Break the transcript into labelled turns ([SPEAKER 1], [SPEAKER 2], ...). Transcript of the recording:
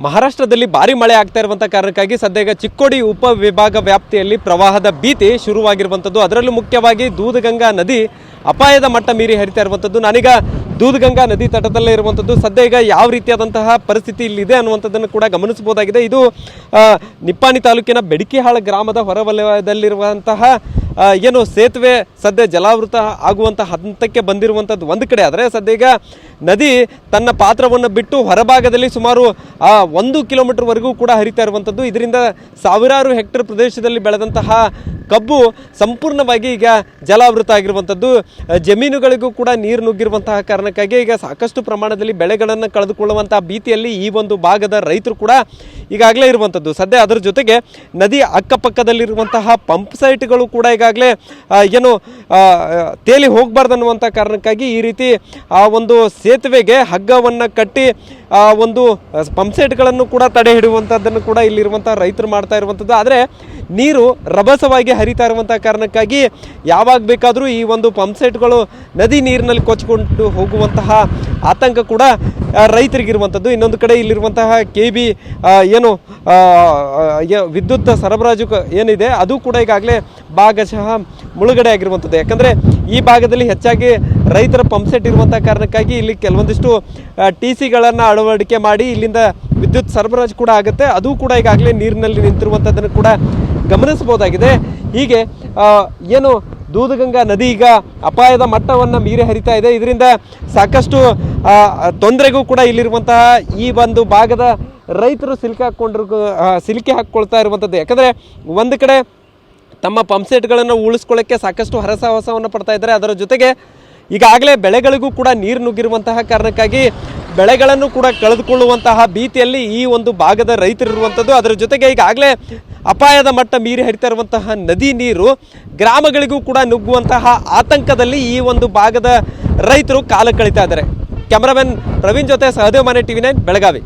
[SPEAKER 1] ಮಹಾರಾಷ್ಟ್ರದಲ್ಲಿ ಭಾರಿ ಮಳೆ ಆಗ್ತಾ ಇರುವಂಥ ಕಾರಣಕ್ಕಾಗಿ ಸದ್ಯ ಈಗ ಚಿಕ್ಕೋಡಿ ಉಪವಿಭಾಗ ವ್ಯಾಪ್ತಿಯಲ್ಲಿ ಪ್ರವಾಹದ ಭೀತಿ ಶುರುವಾಗಿರುವಂಥದ್ದು ಅದರಲ್ಲೂ ಮುಖ್ಯವಾಗಿ ದೂದಗಂಗಾ ನದಿ ಅಪಾಯದ ಮಟ್ಟ ಮೀರಿ ಹರಿತಾ ಇರುವಂಥದ್ದು ನಾನೀಗ ದೂದಗಂಗಾ ನದಿ ತಟದಲ್ಲೇ ಇರುವಂಥದ್ದು ಸದ್ಯ ಈಗ ಯಾವ ರೀತಿಯಾದಂತಹ ಪರಿಸ್ಥಿತಿ ಇಲ್ಲಿದೆ ಅನ್ನುವಂಥದ್ದನ್ನು ಕೂಡ ಗಮನಿಸಬಹುದಾಗಿದೆ. ಇದು ನಿಪ್ಪಾಣಿ ತಾಲೂಕಿನ ಬೆಡಕಿಹಾಳ ಗ್ರಾಮದ ಹೊರವಲಯದಲ್ಲಿರುವಂತಹ ಏನು ಸೇತುವೆ ಸದ್ಯ ಜಲಾವೃತ ಆಗುವಂತಹ ಹಂತಕ್ಕೆ ಬಂದಿರುವಂಥದ್ದು ಒಂದು ಕಡೆ ಆದರೆ ಸದ್ಯ ಈಗ ನದಿ ತನ್ನ ಪಾತ್ರವನ್ನು ಬಿಟ್ಟು ಹೊರಭಾಗದಲ್ಲಿ ಸುಮಾರು ಒಂದು ಕಿಲೋಮೀಟರ್ವರೆಗೂ ಕೂಡ ಹರಿತಾ ಇರುವಂಥದ್ದು ಇದರಿಂದ ಸಾವಿರಾರು ಹೆಕ್ಟರ್ ಪ್ರದೇಶದಲ್ಲಿ ಬೆಳೆದಂತಹ ಕಬ್ಬು ಸಂಪೂರ್ಣವಾಗಿ ಈಗ ಜಲಾವೃತ ಆಗಿರುವಂಥದ್ದು ಜಮೀನುಗಳಿಗೂ ಕೂಡ ನೀರು ನುಗ್ಗಿರುವಂತಹ ಕಾರಣಕ್ಕಾಗಿ ಈಗ ಸಾಕಷ್ಟು ಪ್ರಮಾಣದಲ್ಲಿ ಬೆಳೆಗಳನ್ನು ಕಳೆದುಕೊಳ್ಳುವಂತಹ ಭೀತಿಯಲ್ಲಿ ಈ ಒಂದು ಭಾಗದ ರೈತರು ಕೂಡ ಈಗಾಗಲೇ ಇರುವಂಥದ್ದು ಸದ್ಯ ಅದರ ಜೊತೆಗೆ ನದಿ ಅಕ್ಕಪಕ್ಕದಲ್ಲಿರುವಂತಹ ಪಂಪ್ ಸೈಟ್ಗಳು ಕೂಡ ಈಗಾಗಲೇ ಏನು ತೇಲಿ ಹೋಗಬಾರ್ದು ಅನ್ನುವಂಥ ಕಾರಣಕ್ಕಾಗಿ ಈ ರೀತಿ ಆ ಒಂದು ಸೇತುವೆಗೆ ಹಗ್ಗವನ್ನು ಕಟ್ಟಿ ಒಂದು ಪಂಪ್ ಸೆಟ್ಗಳನ್ನು ಕೂಡ ತಡೆ ಹಿಡಿಯುವಂಥದ್ದನ್ನು ಕೂಡ ಇಲ್ಲಿರುವಂಥ ರೈತರು ಮಾಡ್ತಾ ಇರುವಂಥದ್ದು ಆದರೆ ನೀರು ರಭಸವಾಗಿ ಹರಿತಾ ಇರುವಂಥ ಕಾರಣಕ್ಕಾಗಿ ಯಾವಾಗ ಬೇಕಾದರೂ ಈ ಒಂದು ಪಂಪ್ ಸೆಟ್ಗಳು ನದಿ ನೀರಿನಲ್ಲಿ ಕೊಚ್ಚಿಕೊಂಡು ಹೋಗುವಂತಹ ಆತಂಕ ಕೂಡ ರೈತರಿಗಿರುವಂಥದ್ದು ಇನ್ನೊಂದು ಕಡೆ ಇಲ್ಲಿರುವಂತಹ ಕೆ ಬಿ ಏನು ವಿದ್ಯುತ್ ಸರಬರಾಜು ಏನಿದೆ, ಅದು ಕೂಡ ಈಗಾಗಲೇ ಭಾಗಶಃ ಮುಳುಗಡೆ ಆಗಿರುವಂಥದ್ದು ಯಾಕಂದರೆ ಈ ಭಾಗದಲ್ಲಿ ಹೆಚ್ಚಾಗಿ ರೈತರ ಪಂಪ್ ಸೆಟ್ ಇರುವಂಥ ಕಾರಣಕ್ಕಾಗಿ ಇಲ್ಲಿ ಕೆಲವೊಂದಿಷ್ಟು ಟಿ ಸಿಗಳನ್ನು ಅಳವಡಿಕೆ ಮಾಡಿ ಇಲ್ಲಿಂದ ವಿದ್ಯುತ್ ಸರಬರಾಜು ಕೂಡ ಆಗುತ್ತೆ. ಅದು ಕೂಡ ಈಗಾಗಲೇ ನೀರಿನಲ್ಲಿ ನಿಂತಿರುವಂಥದ್ದನ್ನು ಕೂಡ ಗಮನಿಸಬಹುದಾಗಿದೆ. ಹೀಗೆ ಏನು ದೂದಗಂಗಾ ನದಿ ಈಗ ಅಪಾಯದ ಮಟ್ಟವನ್ನು ಮೀರಿ ಹರಿತಾ ಇದೆ. ಇದರಿಂದ ಸಾಕಷ್ಟು ತೊಂದರೆಗೂ ಕೂಡ ಇಲ್ಲಿರುವಂತಹ ಈ ಒಂದು ಭಾಗದ ರೈತರು ಸಿಲುಕಿ ಹಾಕ್ಕೊಂಡಿರು ಸಿಲುಕಿ ಹಾಕ್ಕೊಳ್ತಾ ಇರುವಂಥದ್ದು ಯಾಕಂದರೆ ಒಂದು ಕಡೆ ತಮ್ಮ ಪಂಪ್ ಸೆಟ್ಗಳನ್ನು ಉಳಿಸ್ಕೊಳ್ಳೋಕ್ಕೆ ಸಾಕಷ್ಟು ಹರಸಾಹಸವನ್ನು ಪಡ್ತಾ ಇದ್ದಾರೆ. ಅದರ ಜೊತೆಗೆ ಈಗಾಗಲೇ ಬೆಳೆಗಳಿಗೂ ಕೂಡ ನೀರು ನುಗ್ಗಿರುವಂತಹ ಕಾರಣಕ್ಕಾಗಿ ಬೆಳೆಗಳನ್ನು ಕೂಡ ಕಳೆದುಕೊಳ್ಳುವಂತಹ ಭೀತಿಯಲ್ಲಿ ಈ ಒಂದು ಭಾಗದ ರೈತರಿರುವಂಥದ್ದು ಅದರ ಜೊತೆಗೆ ಈಗಾಗಲೇ ಅಪಾಯದ ಮಟ್ಟ ಮೀರಿ ಹರಿತಾ ಇರುವಂತಹ ನದಿ ನೀರು ಗ್ರಾಮಗಳಿಗೂ ಕೂಡ ನುಗ್ಗುವಂತಹ ಆತಂಕದಲ್ಲಿ ಈ ಒಂದು ಭಾಗದ ರೈತರು ಕಾಲ ಕಳೀತಾ ಇದ್ದಾರೆ. ಕ್ಯಾಮ್ರಾಮನ್ ಪ್ರವೀಣ್ ಜೊತೆ ಸಹದೇವ್ ಮನೆ ಟಿವಿ ನೈನ್, ಬೆಳಗಾವಿ.